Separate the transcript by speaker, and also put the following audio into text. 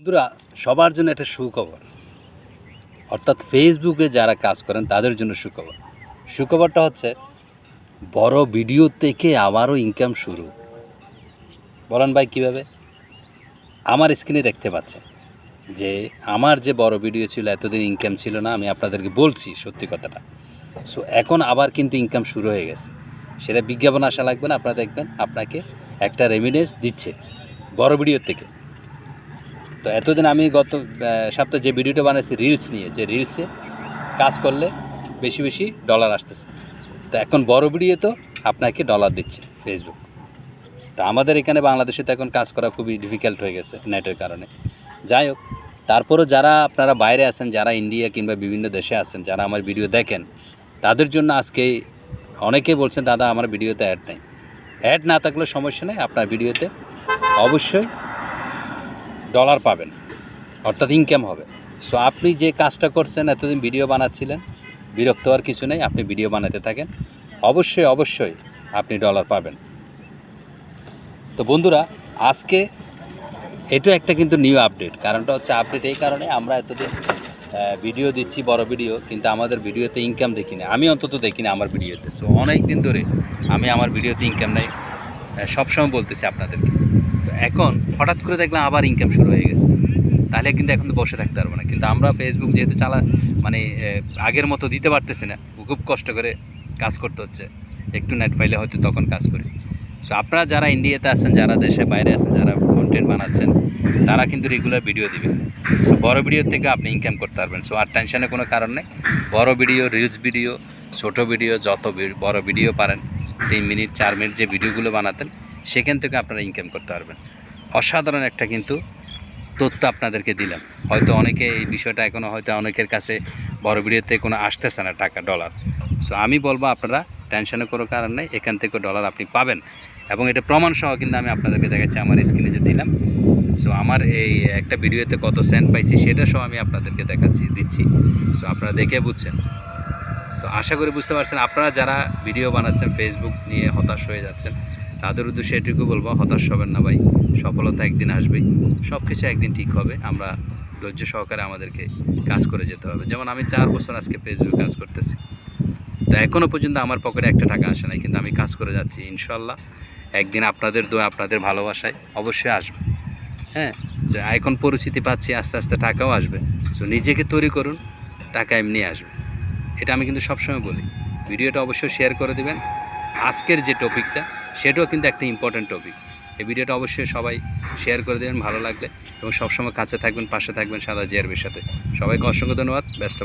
Speaker 1: বন্ধুরা, সবার জন্য একটা সুখবর। অর্থাৎ ফেসবুকে যারা কাজ করেন, তাদের জন্য সুখবর। সুখবরটা হচ্ছে, বড় ভিডিও থেকে আবারও ইনকাম শুরু। বলেন ভাই, কীভাবে? আমার স্ক্রিনে দেখতে পাচ্ছেন যে, আমার যে বড় ভিডিও ছিল, এতদিন ইনকাম ছিল না, আমি আপনাদেরকে বলছি সত্যি কথাটা। সো এখন আবার কিন্তু ইনকাম শুরু হয়ে গেছে। সেটা বিজ্ঞাপন আসা লাগবে না, আপনারা দেখবেন, আপনাকে একটা রেমিডেন্স দিচ্ছে বড় ভিডিওর থেকে। তো এতদিন আমি গত সপ্তাহে যে ভিডিওটা বানাইছি রিলস নিয়ে, যে রিলসে কাজ করলে বেশি বেশি ডলার আসতেছে। তো এখন বড় ভিডিও তো আপনাকে ডলার দিচ্ছে ফেসবুক তো আমাদের এখানে বাংলাদেশে তো এখন কাজ করা খুবই ডিফিকাল্ট হয়ে গেছে নেটের কারণে। যাই হোক, তারপরও যারা আপনারা বাইরে আছেন, যারা ইন্ডিয়া কিংবা বিভিন্ন দেশে আছেন, যারা আমার ভিডিও দেখেন, তাদের জন্য আজকে অনেকেই বলছেন, দাদা, আমার ভিডিওতে অ্যাড নেই। অ্যাড না থাকলে সমস্যা নেই, আপনার ভিডিওতে অবশ্যই ডলার পাবেন, অর্থাৎ ইনকাম হবে। সো আপনি যে কাজটা করছেন, এতদিন ভিডিও বানাচ্ছিলেন, বিরক্ত হওয়ার কিছু নেই, আপনি ভিডিও বানাতে থাকেন। অবশ্যই অবশ্যই আপনি ডলার পাবেন। তো বন্ধুরা, আজকে এটা একটা কিন্তু নিউ আপডেট কারণটা হচ্ছে আপডেট এই কারণে আমরা এতদিন ভিডিও দিচ্ছি, বড় ভিডিও কিন্তু আমাদের ভিডিওতে ইনকাম দেখি না আমি অন্তত দেখি না আমার ভিডিওতে সো অনেক দিন ধরে আমি আমার ভিডিওতে ইনকাম নেই। সবসময় বলতেছি আপনাদেরকে। তো এখন হঠাৎ করে দেখলাম আবার ইনকাম শুরু হয়ে গেছে। তাহলে কিন্তু এখন তো বসে থাকতে পারব না। কিন্তু আমরা ফেসবুক যেহেতু চালা মানে আগের মতো দিতে পারতেছি না, খুব কষ্ট করে কাজ করতে হচ্ছে। একটু নেট পাইলে হয়তো তখন কাজ করি। সো আপনারা যারা ইন্ডিয়াতে আছেন, যারা দেশে বাইরে আছেন, যারা কন্টেন্ট বানাচ্ছেন, তারা কিন্তু রেগুলার ভিডিও দিবেন। সো বড় ভিডিও থেকে আপনি ইনকাম করতে পারবেন। সো আর টেনশনের কোনো কারণ নেই। বড় ভিডিও রিলস ভিডিও ছোট ভিডিও যত বড় ভিডিও পারেন, তিন মিনিট, চার মিনিট যে ভিডিওগুলো বানাতেন সেখান থেকে আপনারা ইনকাম করতে পারবেন। অসাধারণ একটা কিন্তু তথ্য আপনাদেরকে দিলাম। হয়তো অনেকে এই বিষয়টা এখনও হয়তো অনেকের কাছে বড় ভিডিওতে কোনো আসতেছে না টাকা ডলার সো আমি বলব আপনারা টেনশনের কোনো কারণ নেই, এখান থেকে ডলার আপনি পাবেন। এবং এটা প্রমাণ সহ কিন্তু আমি আপনাদেরকে দেখাচ্ছি, আমার স্ক্রিনে যে দিলাম। সো আমার এই একটা ভিডিওতে কত সেন্ট পাইছি সেটা সহ আমি আপনাদেরকে দেখাচ্ছি, দিচ্ছি। সো আপনারা দেখে বুঝছেন। তো আশা করি বুঝতে পারছেন, আপনারা যারা ভিডিও বানাচ্ছেন ফেসবুক নিয়ে হতাশ হয়ে যাচ্ছেন তাদের উদ্দেশ্যে এটুকু বলব, হতাশ হবেন না ভাই। সফলতা একদিন আসবেই। সব কিছু একদিন ঠিক হবে। আমরা ধৈর্য সহকারে আমাদেরকে কাজ করে যেতে হবে। যেমন আমি চার বছর আজকে ফেসবুকে কাজ করতেছি। তো এখনও পর্যন্ত আমার পকেটে একটা টাকা আসে নাই, কিন্তু আমি কাজ করে যাচ্ছি, ইনশাল্লাহ। একদিন আপনাদের দোয়া, আপনাদের ভালোবাসায় অবশ্যই আসবে। হ্যাঁ যে এখন পরিস্থিতি পাচ্ছি, আস্তে আস্তে টাকাও আসবে। সো নিজেকে তৈরি করুন, টাকা এমনি আসবে। এটা আমি কিন্তু সবসময় বলি। ভিডিওটা অবশ্যই শেয়ার করে দিবেন। আজকের যে টপিকটা সেটাও কিন্তু একটা ইম্পর্ট্যান্ট টপিক এই ভিডিওটা অবশ্যই সবাই শেয়ার করে দেবেন, ভালো লাগলে। এবং সবসময় কাছে থাকবেন, পাশে থাকবেন সাদা জিয়ারবির সাথে। সবাইকে অসংখ্য ধন্যবাদ ব্যস্ত